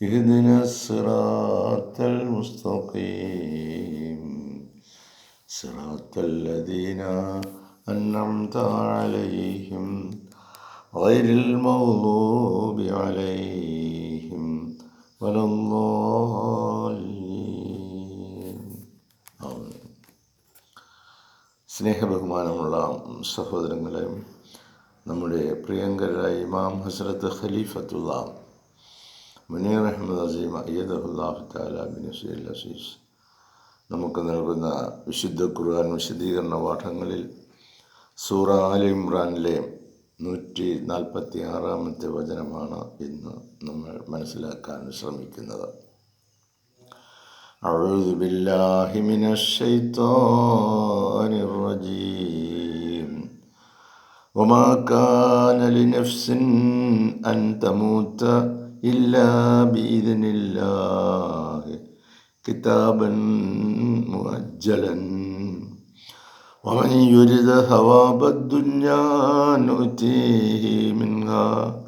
اهدنا الصراط المستقيم صراط الذين أنعمت عليهم غير المغضوب عليهم ولا الضالين آمين സ്നേഹബഹുമാനമുള്ള സഹോദരങ്ങളെ നമ്മുടെ പ്രിയങ്കരായ ഇമാം ഹസ്രത്ത് ഖലീഫത്തുള്ള മുനീർ അഹമ്മദ് അസീം അയ്യദുല്ലാഹു താല ബിൻ സുൽ അസീസ് നമുക്ക് നൽകുന്ന വിശുദ്ധ ഖുർആൻ വിശദീകരണ പാഠങ്ങളിൽ സൂറ ആലി ഇമ്രാനിലെ നൂറ്റി നാൽപ്പത്തി ആറാമത്തെ വചനമാണ് ഇന്ന് നമ്മൾ മനസ്സിലാക്കാൻ ശ്രമിക്കുന്നത് أعوذ بالله من الشيطان الرجيم وما كان لنفس أن تموت إلا بإذن الله. كتابا مؤجلا. ومن يرد ثواب الدنيا نؤتيه منها.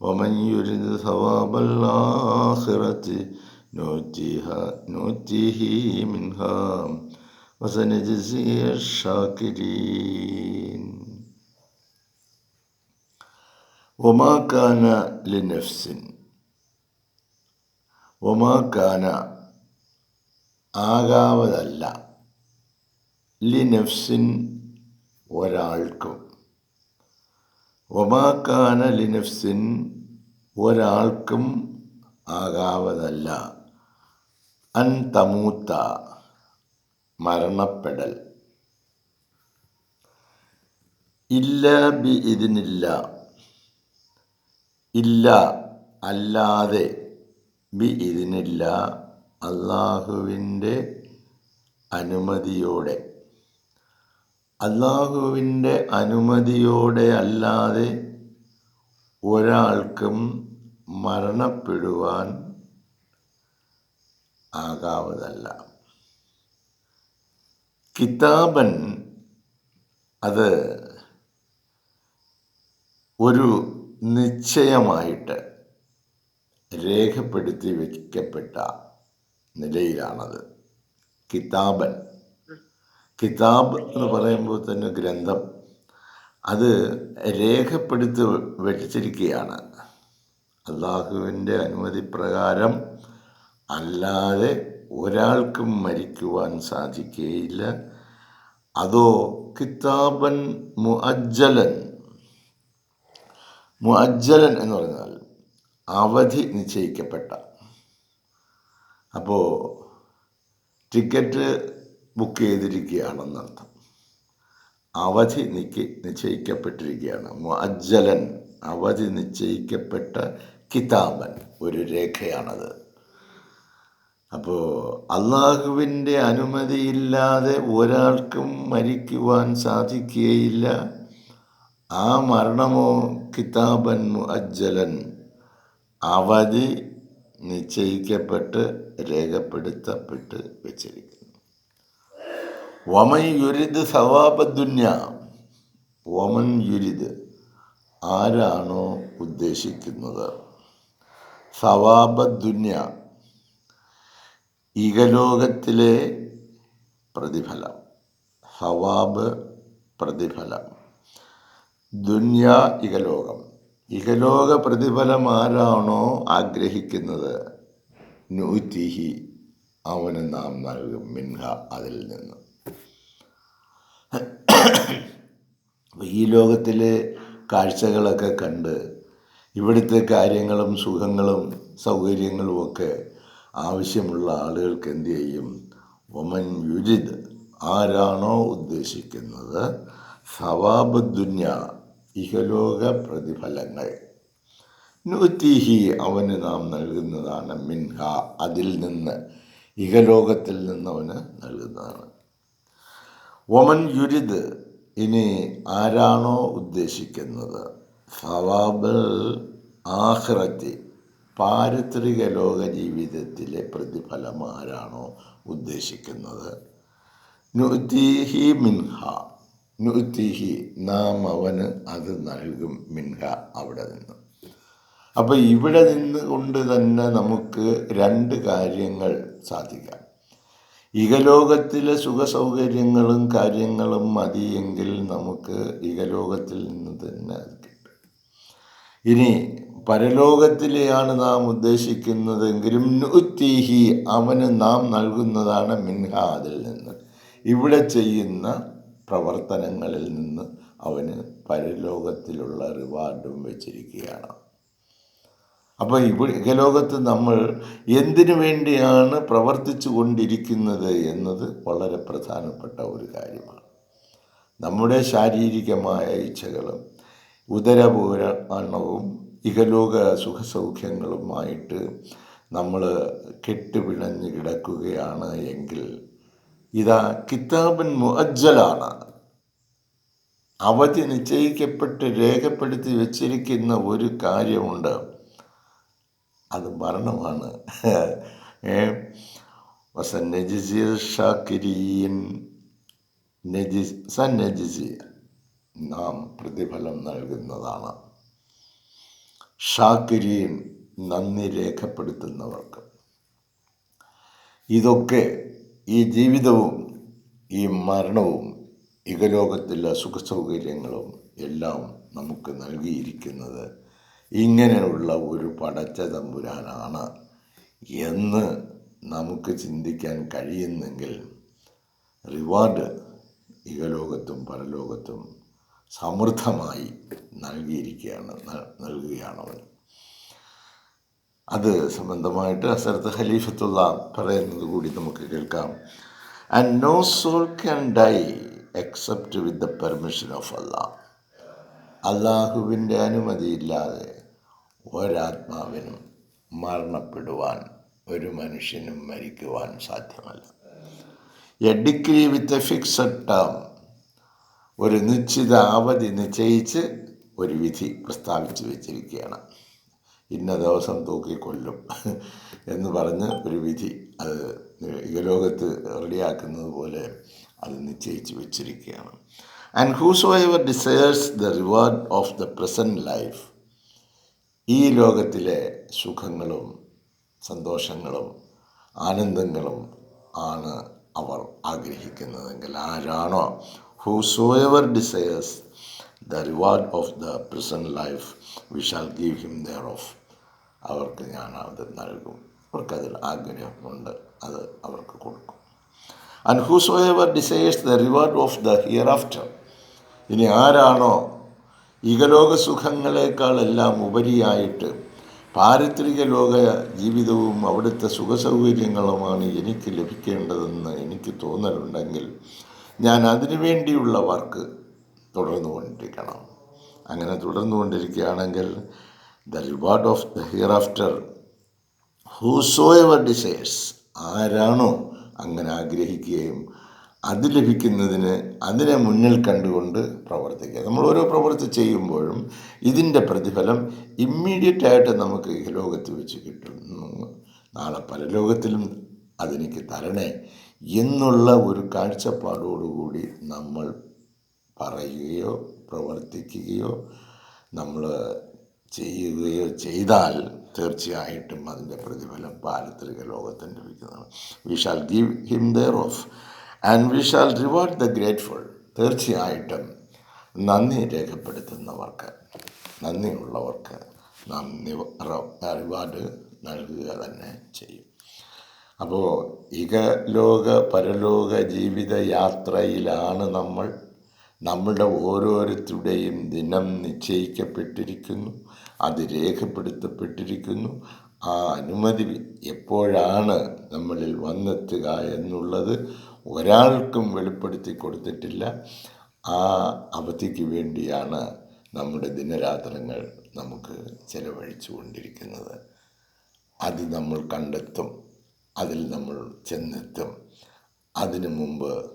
ومن يرد ثواب الآخرة نؤتيها نؤتيه منها. وسنجزي الشاكرين. وما كان لنفس ഒമാക്കാന ആകാവതല്ല ലിനഫ്സിൻ ഒരാൾക്കും. ഒമാക്കാന ലിനഫ്സിൻ ഒരാൾക്കും ആകാവതല്ല. അൻതമൂത്ത മരണപ്പെടൽ. ഇല്ല ബി ഇതിനില്ല. ഇല്ല അല്ലാതെ ബി ഇതിനില്ല അള്ളാഹുവിന്റെ അനുമതിയോടെ. അള്ളാഹുവിന്റെ അനുമതിയോടെ അല്ലാതെ ഒരാൾക്കും മരണപ്പെടുവാൻ ആകാവതല്ല. കിതാബൻ അത് ഒരു നിശ്ചയമായിട്ട് രേഖപ്പെടുത്തി വയ്ക്കപ്പെട്ട നിലയിലാണത്. കിതാബൻ. കിതാബ് എന്ന് പറയുമ്പോൾ തന്നെ ഗ്രന്ഥം. അത് രേഖപ്പെടുത്തി വെച്ചിരിക്കുകയാണ്. അള്ളാഹുവിന്റെ അനുമതി പ്രകാരം അല്ലാതെ ഒരാൾക്കും മരിക്കുവാൻ സാധിക്കുകയില്ല. അതോ കിതാബൻ മുഅജ്ജലൻ. മുഅജ്ജലൻ എന്ന് പറഞ്ഞാൽ അവധി നിശ്ചയിക്കപ്പെട്ട. അപ്പോൾ ടിക്കറ്റ് ബുക്ക് ചെയ്തിരിക്കുകയാണെന്നർത്ഥം അവധി നിക്ക് നിശ്ചയിക്കപ്പെട്ടിരിക്കുകയാണ്. അജ്ജലൻ അവധി നിശ്ചയിക്കപ്പെട്ട കിതാബൻ ഒരു രേഖയാണത്. അപ്പോൾ അള്ളാഹുവിന്റെ അനുമതിയില്ലാതെ ഒരാൾക്കും മരിക്കുവാൻ സാധിക്കുകയില്ല. ആ മരണമോ കിതാബൻ മുഅജ്ജലൻ അവധി നിശ്ചയിക്കപ്പെട്ട് രേഖപ്പെടുത്തപ്പെട്ട് വെച്ചിരിക്കുന്നു. വമൻ യുരിദ് സവാപദുന്യ വമൻ യുരിദ് ആരാണോ ഉദ്ദേശിക്കുന്നത്? സവാപദുന്യ ഇകലോകത്തിലെ പ്രതിഫലം. സവാബ് പ്രതിഫലം. ദുന്യ ഇകലോകം ഇഹലോക പ്രതിഫലം ആരാണോ ആഗ്രഹിക്കുന്നത്? നൂറ്റിഹി അവന് നാം നൽകും മിൻഹ അതിൽ നിന്ന്. ഈ ലോകത്തിലെ കാഴ്ചകളൊക്കെ കണ്ട് ഇവിടുത്തെ കാര്യങ്ങളും സുഖങ്ങളും സൗകര്യങ്ങളും ഒക്കെ ആവശ്യമുള്ള ആളുകൾക്ക് എന്ത് ചെയ്യും? ഒമൻ യുജിദ് ആരാണോ ഉദ്ദേശിക്കുന്നത്? സവാബ് ദുന്യ ഇഹലോക പ്രതിഫലങ്ങൾ. നൂത്തിഹി അവന് നാം നൽകുന്നതാണ് മിൻഹ അതിൽ നിന്ന് ഇഹലോകത്തിൽ നിന്ന് അവന് നൽകുന്നതാണ്. ഒമൻ യുരിദ് ഇനി ആരാണോ ഉദ്ദേശിക്കുന്നത്? ഫവാബൽ ആഹ്റത്തി പാരിത്രിക ലോക ജീവിതത്തിലെ പ്രതിഫലം ആരാണോ ഉദ്ദേശിക്കുന്നത്? നുദ്ദീഹി മിൻഹ നുത്തിഹി നാം അവന് അത് നൽകും മിൻഹ അവിടെ നിന്ന്. അപ്പോൾ ഇവിടെ നിന്ന് കൊണ്ട് തന്നെ നമുക്ക് രണ്ട് കാര്യങ്ങൾ സാധിക്കാം. ഇഹലോകത്തിലെ സുഖസൗകര്യങ്ങളും കാര്യങ്ങളും മതിയെങ്കിൽ നമുക്ക് ഇഹലോകത്തിൽ നിന്ന് തന്നെ അത് കിട്ടും. ഇനി പരലോകത്തിലെയാണ് നാം ഉദ്ദേശിക്കുന്നതെങ്കിലും നുത്തിഹി അവന് നാം നൽകുന്നതാണ് മിൻഹ അതിൽ നിന്ന്. ഇവിടെ ചെയ്യുന്ന പ്രവർത്തനങ്ങളിൽ നിന്ന് അവന് പരലോകത്തിലുള്ള റിവാർഡും വെച്ചിരിക്കുകയാണ്. അപ്പോൾ ഇവിടെ ഇഹലോകത്ത് നമ്മൾ എന്തിനു വേണ്ടിയാണ് പ്രവർത്തിച്ചു കൊണ്ടിരിക്കുന്നത് എന്നത് വളരെ പ്രധാനപ്പെട്ട ഒരു കാര്യമാണ്. നമ്മുടെ ശാരീരികമായ ഇച്ഛകളും ഉദരപൂരണവും ഇഹലോക സുഖസൗഖ്യങ്ങളുമായിട്ട് നമ്മൾ കെട്ടുപിണഞ്ഞ് കിടക്കുകയാണ് എങ്കിൽ ഇതാ കിതാബൻ മുഅജ്ജലാണ്. അവധി നിശ്ചയിക്കപ്പെട്ട് രേഖപ്പെടുത്തി വച്ചിരിക്കുന്ന ഒരു കാര്യമുണ്ട്. അത് മരണമാണ്. സന്നജിസി നാം പ്രതിഫലം നൽകുന്നതാണ്. ഷാക്കിരീൻ നന്ദി രേഖപ്പെടുത്തുന്നവർക്ക്. ഇതൊക്കെ ഈ ജീവിതവും ഈ മരണവും ഇഹലോകത്തിലെ സുഖസൗകര്യങ്ങളും എല്ലാം നമുക്ക് നൽകിയിരിക്കുന്നത് ഇങ്ങനെയുള്ള ഒരു പടച്ച തമ്പുരാനാണ് എന്ന് നമുക്ക് ചിന്തിക്കാൻ കഴിയുന്നെങ്കിൽ റിവാർഡ് ഇഹലോകത്തും പരലോകത്തും സമൃദ്ധമായി നൽകിയിരിക്കുകയാണ് നൽകുകയാണ് അവൻ. അത് സംബന്ധമായിട്ട് അസരത്ത് ഖലീഫത്തുള്ള പറയുന്നത് കൂടി നമുക്ക് കേൾക്കാം. And no soul can die except with the permission of Allah അള്ളാഹുവിന്റെ അനുമതിയില്ലാതെ ഒരാത്മാവിനും മരണപ്പെടുവാൻ ഒരു മനുഷ്യനും മരിക്കുവാൻ സാധ്യമല്ല. A decree with a fixed term ഒരു നിശ്ചിത അവധി നിശ്ചയിച്ച് ഒരു വിധി പ്രസ്താവിച്ച് വെച്ചിരിക്കുകയാണ്. ഇന്ന ദിവസം തൂക്കിക്കൊല്ലും എന്ന് പറഞ്ഞ് ഒരു വിധി അത് യുഗലോകത്ത് റെഡിയാക്കുന്നത് പോലെ അത് നിശ്ചയിച്ച് വെച്ചിരിക്കുകയാണ്. And whosoever desires the reward of the present life ഈ ലോകത്തിലെ സുഖങ്ങളും സന്തോഷങ്ങളും ആനന്ദങ്ങളും ആണ് അവർ ആഗ്രഹിക്കുന്നതെങ്കിൽ ആരാണോ whosoever desires the reward of the present life we shall give him thereof അവർക്ക് ഞാൻ അത് നൽകും. അവർക്കതിൽ ആഗ്രഹമുണ്ട്. അത് അവർക്ക് കൊടുക്കും. And whosoever desires the reward of the hereafter ഇനി ആരാണോ ഇഹലോക സുഖങ്ങളെക്കാളെല്ലാം ഉപരിയായിട്ട് പാരിത്രിക ലോക ജീവിതവും അവിടുത്തെ സുഖസൗകര്യങ്ങളുമാണ് എനിക്ക് ലഭിക്കേണ്ടതെന്ന് എനിക്ക് തോന്നലുണ്ടെങ്കിൽ ഞാൻ അതിനു വേണ്ടിയുള്ള വർക്ക് തുടർന്നുകൊണ്ടിരിക്കണം. അങ്ങനെ തുടർന്നു തുടർന്നുകൊണ്ടിരിക്കുകയാണെങ്കിൽ the reward of the hereafter whosoever desires ആരാണോ അങ്ങനെ ആഗ്രഹിക്കുകയും അത് ലഭിക്കുന്നതിന് അതിനെ മുന്നിൽ കണ്ടുകൊണ്ട് പ്രവർത്തിക്കുക. നമ്മൾ ഓരോ പ്രവൃത്തി ചെയ്യുമ്പോഴും ഇതിന്റെ പ്രതിഫലം ഇമ്മീഡിയറ്റ് ആയിട്ട് നമുക്ക് ഈ ലോകത്ത് വെച്ച് കിട്ടുന്നു നാളെ പല ലോകത്തിലും അതെനിക്ക് തരണേ എന്നുള്ള ഒരു കാഴ്ചപ്പാടോടുകൂടി നമ്മൾ പറയുകയോ പ്രവർത്തിക്കുകയോ നമ്മൾ ചെയ്യുകയോ ചെയ്താൽ തീർച്ചയായിട്ടും അതിന്റെ പ്രതിഫലം പാരത്രിക ലോകത്തിന് ലഭിക്കുന്നതാണ്. We shall give him thereof and we shall reward the grateful തീർച്ചയായിട്ടും നന്ദി രേഖപ്പെടുത്തുന്നവർക്ക് നന്ദിയുള്ളവർക്ക് നാം റിവാർഡ് നൽകുക തന്നെ ചെയ്യും. അപ്പോൾ ഇക ലോക പരലോക ജീവിത യാത്രയിലാണ് നമ്മൾ നമ്മളുടെ ഓരോരുത്തരുടെയും ദിനം നിശ്ചയിക്കപ്പെട്ടിരിക്കുന്നു അത് രേഖപ്പെടുത്തപ്പെട്ടിരിക്കുന്നു. ആ അനുമതി എപ്പോഴാണ് നമ്മളിൽ വന്നെത്തുക എന്നുള്ളത് ഒരാൾക്കും വെളിപ്പെടുത്തി കൊടുത്തിട്ടില്ല. ആ അവധിക്ക് വേണ്ടിയാണ് നമ്മുടെ ദിനരാത്രങ്ങൾ നമുക്ക് ചെലവഴിച്ചു കൊണ്ടിരിക്കുന്നത്. അത് നമ്മൾ കണ്ടെത്തും അതിൽ നമ്മൾ ചെന്നെത്തും. അതിനു മുമ്പ്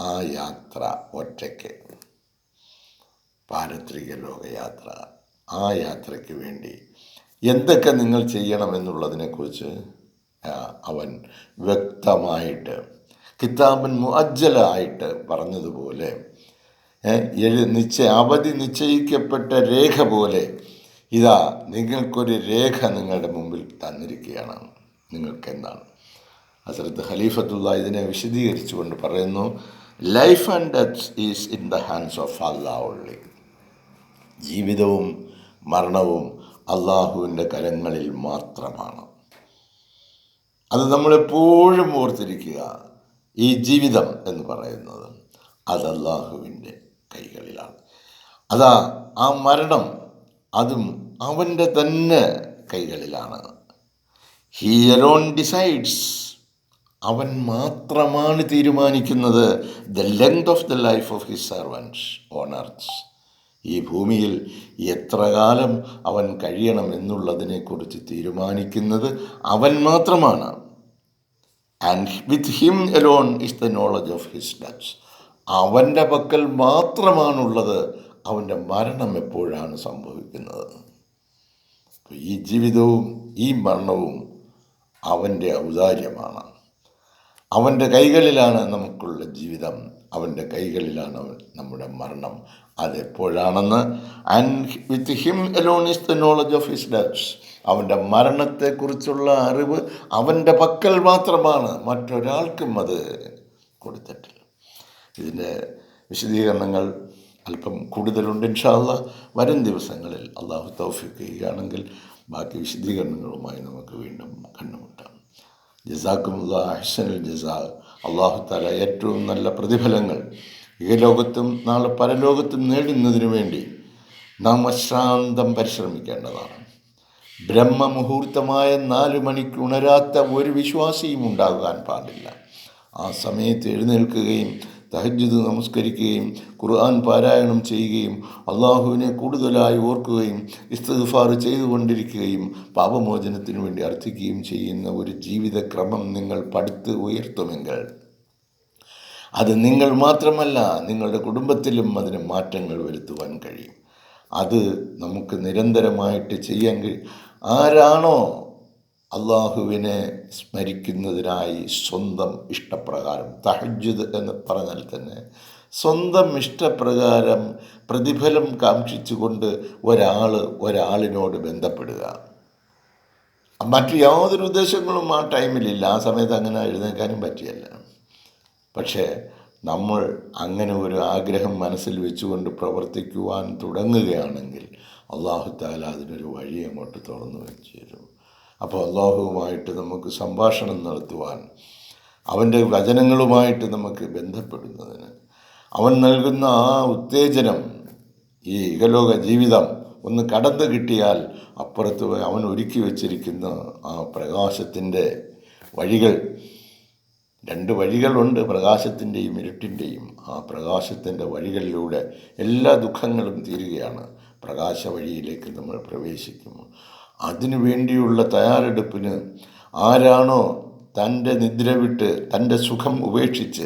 ആ യാത്ര ഒറ്റയ്ക്ക്. പാരത്രിക ലോകയാത്ര. ആ യാത്രയ്ക്ക് വേണ്ടി എന്തൊക്കെ നിങ്ങൾ ചെയ്യണമെന്നുള്ളതിനെക്കുറിച്ച് അവൻ വ്യക്തമായിട്ട് കിതാബൻ മുഅജ്ജലായിട്ട് പറഞ്ഞതുപോലെ നിശ്ചയ അവധി നിശ്ചയിക്കപ്പെട്ട രേഖ പോലെ ഇതാ നിങ്ങൾക്കൊരു രേഖ നിങ്ങളുടെ മുമ്പിൽ തന്നിരിക്കുകയാണ്. നിങ്ങൾക്ക് എന്താണ് ഹസരത്ത് ഖലീഫത്തുള്ള ഇതിനെ വിശദീകരിച്ചുകൊണ്ട് പറയുന്നു life and death is in the hands of Allah ഉള്ളി ജീവിതവും മരണവും അള്ളാഹുവിന്റെ കരങ്ങളിൽ മാത്രമാണ്. അത് നമ്മളെപ്പോഴും ഓർത്തിരിക്കുക. ഈ ജീവിതം എന്ന് പറയുന്നത് അത് അള്ളാഹുവിന്റെ കൈകളിലാണ്. അതാ ആ മരണം അതും അവന്റെ തന്നെ കൈകളിലാണ്. ഹീ അലോൺ ഡിസൈഡ്സ് അവൻ മാത്രമാണ് തീരുമാനിക്കുന്നത്. The length of the life of his servants on earth ഈ ഭൂമിയിൽ എത്ര കാലം അവൻ കഴിയണം എന്നുള്ളതിനെക്കുറിച്ച് തീരുമാനിക്കുന്നത് അവൻ മാത്രമാണ്. And with him alone is the knowledge of his death അവന്റെ പക്കൽ മാത്രമാണുള്ളത് അവന്റെ മരണം എപ്പോഴാണ് സംഭവിക്കുന്നത്. ഈ ജീവിതവും ഈ മരണവും അവന്റെ ഔദാര്യമാണ്. അവന്റെ കൈകളിലാണ് നമുക്കുള്ള ജീവിതം. അവന്റെ കൈകളിലാണ് നമ്മുടെ മരണം. അതെപ്പോഴാണെന്ന് and with him alone is the knowledge of his deaths അവന്റെ മരണത്തെക്കുറിച്ചുള്ള അറിവ് അവന്റെ പക്കൽ മാത്രമാണ്. മറ്റൊരാൾക്കും അത് കൊടുത്തിട്ടില്ല. ഇതിന്റെ വിശദീകരണങ്ങൾ അല്പം കൂടുതലുണ്ട് ഇൻഷാല്ല വരും ദിവസങ്ങളിൽ അള്ളാഹു തൗഫീഖ് ചെയ്യുകയാണെങ്കിൽ ബാക്കി വിശദീകരണങ്ങളുമായി നമുക്ക് വീണ്ടും കണ്ടുമുട്ടാം ജസാക്കുമുള്ള അഹ്സനുൽ ജസാ അള്ളാഹു താല ഏറ്റവും നല്ല പ്രതിഫലങ്ങൾ ഈ ലോകത്തും നാളെ പരലോകത്തും നേടുന്നതിന് വേണ്ടി നാം അശ്രാന്തം പരിശ്രമിക്കേണ്ടതാണ്. ബ്രഹ്മമുഹൂർത്തമായ നാല് മണിക്ക് ഉണരാത്ത ഒരു വിശ്വാസിയും ഉണ്ടാകാൻ പാടില്ല. ആ സമയത്ത് എഴുന്നേൽക്കുകയും തഹജ്ജുദ് നമസ്കരിക്കുകയും ഖുർആൻ പാരായണം ചെയ്യുകയും അള്ളാഹുവിനെ കൂടുതലായി ഓർക്കുകയും ഇസ്തിഗ്ഫാർ ചെയ്തുകൊണ്ടിരിക്കുകയും പാപമോചനത്തിനു വേണ്ടി അർത്ഥിക്കുകയും ചെയ്യുന്ന ഒരു ജീവിതക്രമം നിങ്ങൾ പഠിത്ത് ഉയർത്തുമെങ്കിൽ അത് നിങ്ങൾ മാത്രമല്ല നിങ്ങളുടെ കുടുംബത്തിലും അതിന് മാറ്റങ്ങൾ വരുത്തുവാൻ കഴിയും. അത് നമുക്ക് നിരന്തരമായിട്ട് ചെയ്യാൻ കഴിയും ആരാണോ അള്ളാഹുവിനെ സ്മരിക്കുന്നതിനായി സ്വന്തം ഇഷ്ടപ്രകാരം തഹജ്ജുദ് എന്ന് പറഞ്ഞാൽ തന്നെ സ്വന്തം ഇഷ്ടപ്രകാരം പ്രതിഫലം കാക്ഷിച്ചുകൊണ്ട് ഒരാൾ ഒരാളിനോട് ബന്ധപ്പെടുക. മറ്റു യാതൊരു ഉദ്ദേശങ്ങളും ആ ടൈമിലില്ല. ആ സമയത്ത് അങ്ങനെ എഴുന്നേക്കാനും പറ്റിയല്ല. പക്ഷേ നമ്മൾ അങ്ങനെ ഒരു ആഗ്രഹം മനസ്സിൽ വെച്ചുകൊണ്ട് പ്രവർത്തിക്കുവാൻ തുടങ്ങുകയാണെങ്കിൽ അള്ളാഹു താല അതിനൊരു വഴി അങ്ങോട്ട് തുറന്നു വെച്ചു തരും. അപ്പോൾ അള്ളാഹുവുമായിട്ട് നമുക്ക് സംഭാഷണം നടത്തുവാൻ അവന്റെ വചനങ്ങളുമായിട്ട് നമുക്ക് ബന്ധപ്പെടുന്നതിന് അവൻ നൽകുന്ന ആ ഉത്തേജനം ഈ ഇഹലോക ജീവിതം ഒന്ന് കടന്നു കിട്ടിയാൽ അപ്പുറത്ത് അവൻ ഒരുക്കി വച്ചിരിക്കുന്ന ആ പ്രകാശത്തിന്റെ വഴികൾ രണ്ട് വഴികളുണ്ട് പ്രകാശത്തിന്റെയും ഇരുട്ടിന്റെയും. ആ പ്രകാശത്തിന്റെ വഴികളിലൂടെ എല്ലാ ദുഃഖങ്ങളും തീരുകയാണ്. പ്രകാശ വഴിയിലേക്ക് നമ്മൾ പ്രവേശിക്കുമ്പോൾ അതിനു വേണ്ടിയുള്ള തയ്യാറെടുപ്പിന് ആരാണോ തന്റെ നിദ്ര വിട്ട് തന്റെ സുഖം ഉപേക്ഷിച്ച്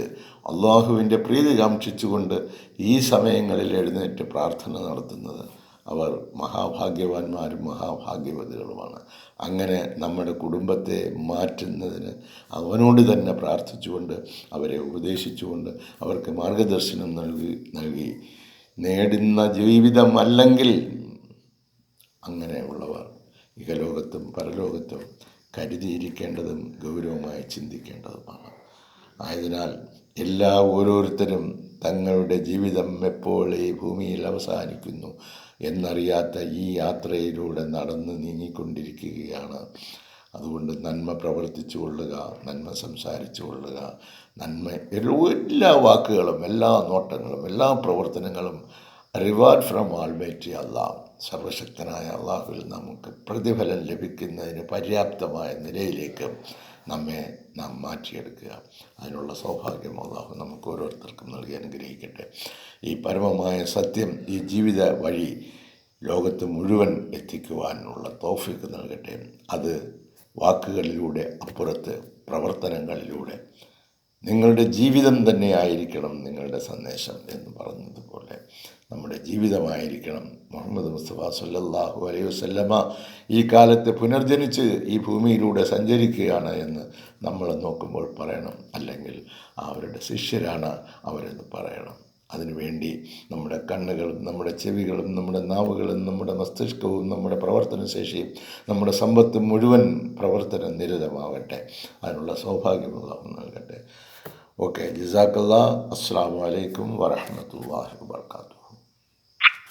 അള്ളാഹുവിന്റെ പ്രീതി കാക്ഷിച്ചുകൊണ്ട് ഈ സമയങ്ങളിൽ എഴുന്നേറ്റ് പ്രാർത്ഥന നടത്തുന്നത് അവർ മഹാഭാഗ്യവാന്മാരും മഹാഭാഗ്യവതികളുമാണ്. അങ്ങനെ നമ്മുടെ കുടുംബത്തെ മാറ്റുന്നതിന് അവനോട് തന്നെ പ്രാർത്ഥിച്ചുകൊണ്ട് അവരെ ഉപദേശിച്ചുകൊണ്ട് അവർക്ക് മാർഗദർശനം നൽകി നൽകി. നേടുന്ന ജീവിതമല്ലെങ്കിൽ അങ്ങനെയുള്ളവർ ഇഹലോകത്തും പരലോകത്തും കരുതിയിരിക്കേണ്ടതും ഗൗരവമായി ചിന്തിക്കേണ്ടതുമാണ്. ആയതിനാൽ എല്ലാ ഓരോരുത്തരും തങ്ങളുടെ ജീവിതം എപ്പോൾ ഈ ഭൂമിയിൽ അവസാനിക്കുന്നു എന്നറിയാത്ത ഈ യാത്രയിലൂടെ നടന്ന് നീങ്ങിക്കൊണ്ടിരിക്കുകയാണ്. അതുകൊണ്ട് നന്മ പ്രവർത്തിച്ചു കൊള്ളുക നന്മ സംസാരിച്ചു കൊള്ളുക നന്മ എല്ലാ വാക്കുകളും എല്ലാ നോട്ടങ്ങളും എല്ലാ പ്രവർത്തനങ്ങളും റിവാർഡ് ഫ്രം ആൾമേറ്റി അള്ളാഹ് സർവശക്തനായ അള്ളാഹുവിൽ നമുക്ക് പ്രതിഫലം ലഭിക്കുന്നതിന് പര്യാപ്തമായ നിലയിലേക്ക് നമ്മെ നാം മാറ്റിയെടുക്കുക. അതിനുള്ള സൗഭാഗ്യം അള്ളാഹു നമുക്ക് ഓരോരുത്തർക്കും നൽകി അനുഗ്രഹിക്കട്ടെ. ഈ പരമമായ സത്യം ഈ ജീവിത വഴി ലോകത്ത് മുഴുവൻ എത്തിക്കുവാനുള്ള തോഫിക്ക് നൽകട്ടെ. അത് വാക്കുകളിലൂടെ അപ്പുറത്ത് പ്രവർത്തനങ്ങളിലൂടെ നിങ്ങളുടെ ജീവിതം തന്നെ ആയിരിക്കണം നിങ്ങളുടെ സന്ദേശം എന്ന് പറഞ്ഞതുപോലെ. നമ്മുടെ ജീവിതമായിരിക്കണം. മുഹമ്മദ് മുസ്തഫ സല്ലല്ലാഹു അലൈഹി വസല്ലമ ഈ കാലത്ത് പുനർജനിച്ച് ഈ ഭൂമിയിലൂടെ സഞ്ചരിക്കുകയാണ് എന്ന് നമ്മൾ നോക്കുമ്പോൾ പറയണം. അല്ലെങ്കിൽ അവരുടെ ശിഷ്യരാണ് അവരെന്ന് പറയണം. അതിനുവേണ്ടി നമ്മുടെ കണ്ണുകളും നമ്മുടെ ചെവികളും നമ്മുടെ നാവുകളും നമ്മുടെ മസ്തിഷ്കവും നമ്മുടെ പ്രവർത്തനശേഷിയും നമ്മുടെ സമ്പത്ത് മുഴുവൻ പ്രവർത്തന നിരതമാവട്ടെ. അതിനുള്ള സൗഭാഗ്യമുള്ള നൽകട്ടെ. ഓക്കെ ജസാക്കല്ലാ അസ്സാം വലൈക്കും വരഹമത്തല്ലാഹി വാത്തു